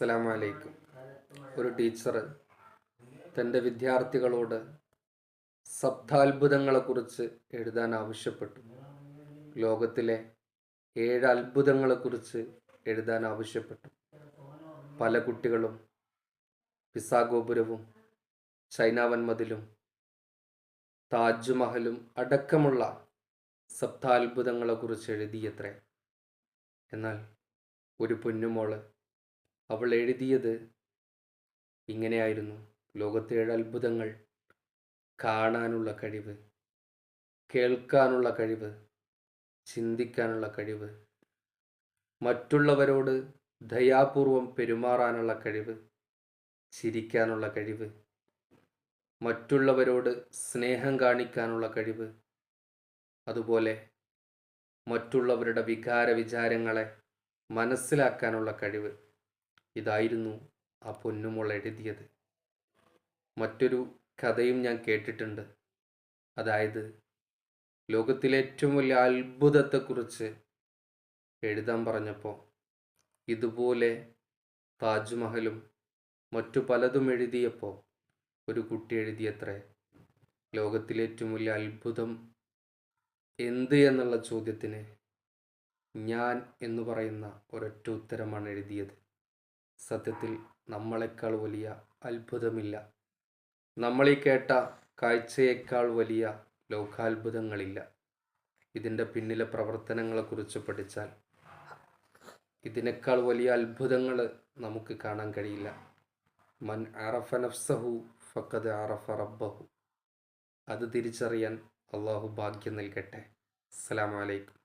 അസ്സലാമലൈക്കും. ഒരു ടീച്ചർ തന്റെ വിദ്യാർത്ഥികളോട് സപ്താത്ഭുതങ്ങളെക്കുറിച്ച് എഴുതാൻ ആവശ്യപ്പെട്ടു. ലോകത്തിലെ ഏഴ് അത്ഭുതങ്ങളെക്കുറിച്ച് എഴുതാൻ ആവശ്യപ്പെട്ടു. പല കുട്ടികളും പിസാഗോപുരവും ചൈനാവൻ മതിലും താജ്മഹലും അടക്കമുള്ള സപ്താത്ഭുതങ്ങളെക്കുറിച്ച് എഴുതിയത്രേ. എന്നാൽ ഒരു പൊന്നുമോൾ അവൾ എഴുതിയത് ഇങ്ങനെയായിരുന്നു. ലോകത്തെ ഏഴ് അത്ഭുതങ്ങൾ. കാണാനുള്ള കഴിവ്. കേൾക്കാനുള്ള കഴിവ്. ചിന്തിക്കാനുള്ള കഴിവ്. മറ്റുള്ളവരോട് ദയാപൂർവം പെരുമാറാനുള്ള കഴിവ്. ചിരിക്കാനുള്ള കഴിവ്. മറ്റുള്ളവരോട് സ്നേഹം കാണിക്കാനുള്ള കഴിവ്. അതുപോലെ മറ്റുള്ളവരുടെ വികാര വിചാരങ്ങളെ മനസ്സിലാക്കാനുള്ള കഴിവ്. ഇതായിരുന്നു ആ പൊന്നുമോൾ എഴുതിയത് മറ്റൊരു കഥയും ഞാൻ കേട്ടിട്ടുണ്ട്. അതായത് ലോകത്തിലെ ഏറ്റവും വലിയ അത്ഭുതത്തെക്കുറിച്ച് എഴുതാൻ പറഞ്ഞപ്പോൾ ഇതുപോലെ താജ്മഹലും മറ്റു പലതും എഴുതിയപ്പോൾ ഒരു കുട്ടി എഴുതിയത്രേ ലോകത്തിലെ ഏറ്റവും വലിയ അത്ഭുതം എന്ത് എന്നുള്ള ചോദ്യത്തിന് ഞാൻ എന്ന് പറയുന്ന ഒരൊറ്റ ഉത്തരമാണ് എഴുതിയത്. സത്യത്തിൽ നമ്മളെക്കാൾ വലിയ അത്ഭുതമില്ല. നമ്മളീ കേട്ട കാഴ്ചയേക്കാൾ വലിയ ലോകാത്ഭുതങ്ങളില്ല. ഇതിന്റെ പിന്നിലെ പ്രവർത്തനങ്ങളെക്കുറിച്ച് പഠിച്ചാൽ ഇതിനേക്കാൾ വലിയ അത്ഭുതങ്ങൾ നമുക്ക് കാണാൻ കഴിയില്ല. മൻ അറഫ നഫ്സഹു ഫക്കത് അറഫ റബ്ബഹു. അത് തിരിച്ചറിയാൻ അള്ളാഹു ഭാഗ്യം നൽകട്ടെ. അസ്സലാമലൈക്കും